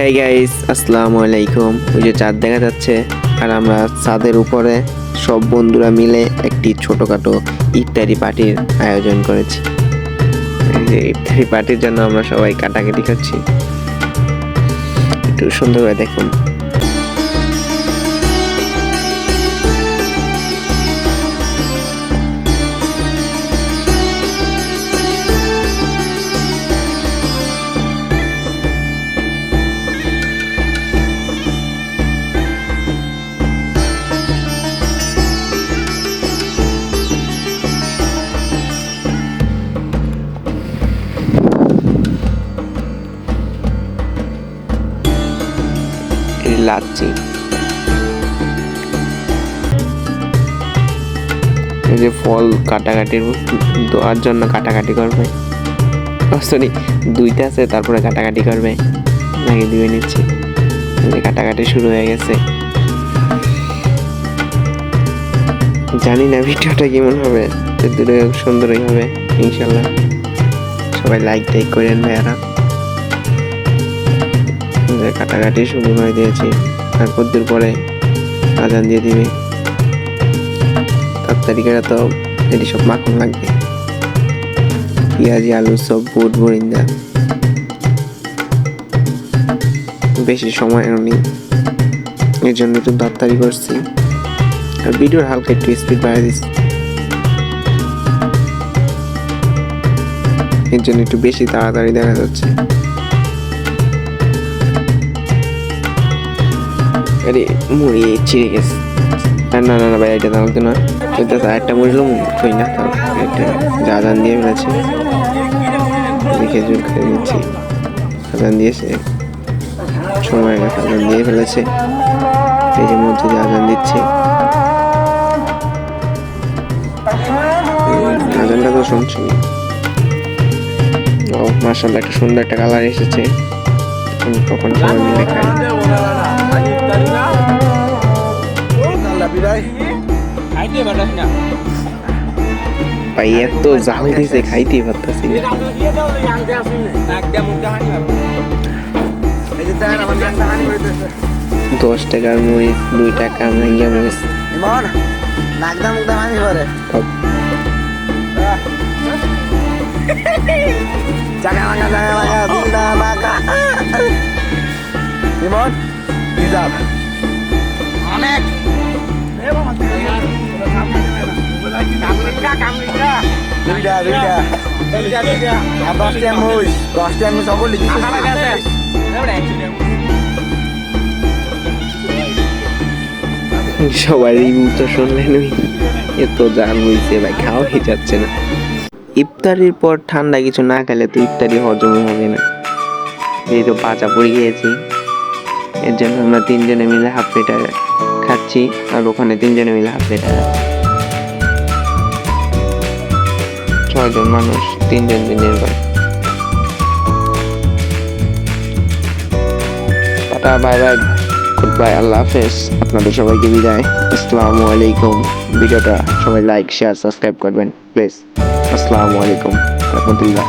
হ্যাঁ গাইস আসসালামু আলাইকুম। ওই যে চাঁদ দেখা যাচ্ছে, আর আমরা ছাদের উপরে সব বন্ধুরা মিলে একটি ছোটখাটো ইফতারি পার্টির আয়োজন করেছি। যে ইফতারি পার্টির জন্য আমরা সবাই কাটাকাটি করছি। একটু সুন্দর করে দেখুন। লাচ্ছি এই যে ফল কাটাকাটির দেওয়ার জন্য কাটাকাটি করবে। সরি দুইটা আছে, তারপরে কাটাকাটি করবে। নাকি দিয়ে নিচ্ছি। কাটাকাটি শুরু হয়ে গেছে। জানি না, ভিডিওটা কেমন হবে। দূরে সুন্দরই হবে, ইনশাল্লাহ। সবাই লাইক টাইক করেন ভাইয়ারা। কাটাকাটি শুরু করে দিয়েছি। আর কদ্দুর পরে আজান দিয়ে দিবে। করে তো এটি সব মাখন লাগবে। পেঁয়াজি, আলু, সব বুট বরিন্দা বেশি সময় নেই এর জন্য একটু তাড়াতাড়ি করছি। আর ভিডিওর হালকা একটু স্পিড বাড়িয়ে দিচ্ছি। এর জন্য একটু বেশি তাড়াতাড়ি দেখা যাচ্ছে। আরে মুড়ি ছিঁড়ে গেছে। আর না না না ভাই এটা থাকতো না এটা একটা বুঝলাম কই না থাক এটা যা আজান দিয়ে ফেলেছে। দেখে জোর খেয়ে নিচ্ছি। আজান দিয়েছে। সময় গেছে আজান দিয়ে ফেলেছে। এই যে মধ্যে দিয়ে আজান দিচ্ছে। উম, আজানটা তো শুনছি। ও মার্শাল্লাহ একটা সুন্দর একটা কালার এসেছে। কখন সবাই মিলে খাই। ভাই এত জাল দিছে খাইতেই পারতাছি। দশ টাকার মরিচ দুই টাকা মাইয়া মরিচ। জাগা লাগা জাগা দিদা লাগা ইমন হিসাব অনেক। দুইটা দুইটা আর দশটা মুই দশটা মুই সব লিখি সবাই তো শুনলেন ওই এত জাল হইছে ভাই খাওয়াই যাচ্ছে না। ইফতারির পর ঠান্ডা কিছু না খেলে তো ইফতারি হজম হবে না। এই তো পাচা পড়ে গিয়েছি এর জন্য আমরা তিনজনে মিলে হাফ লিটার খাচ্ছি আর ওখানে তিনজনে মিলে হাফ লিটার ছয়জন মানুষ, তিনজন দিনের tata bye bye good bye Allah হাফেজ। আপনাদের সবাইকে বিদায়। আসসালামু আলাইকুম। ভিডিওটা সবাই লাইক শেয়ার সাবস্ক্রাইব করবেন প্লিজ আসসালামু আলাইকুম। রহমতুল্লাহ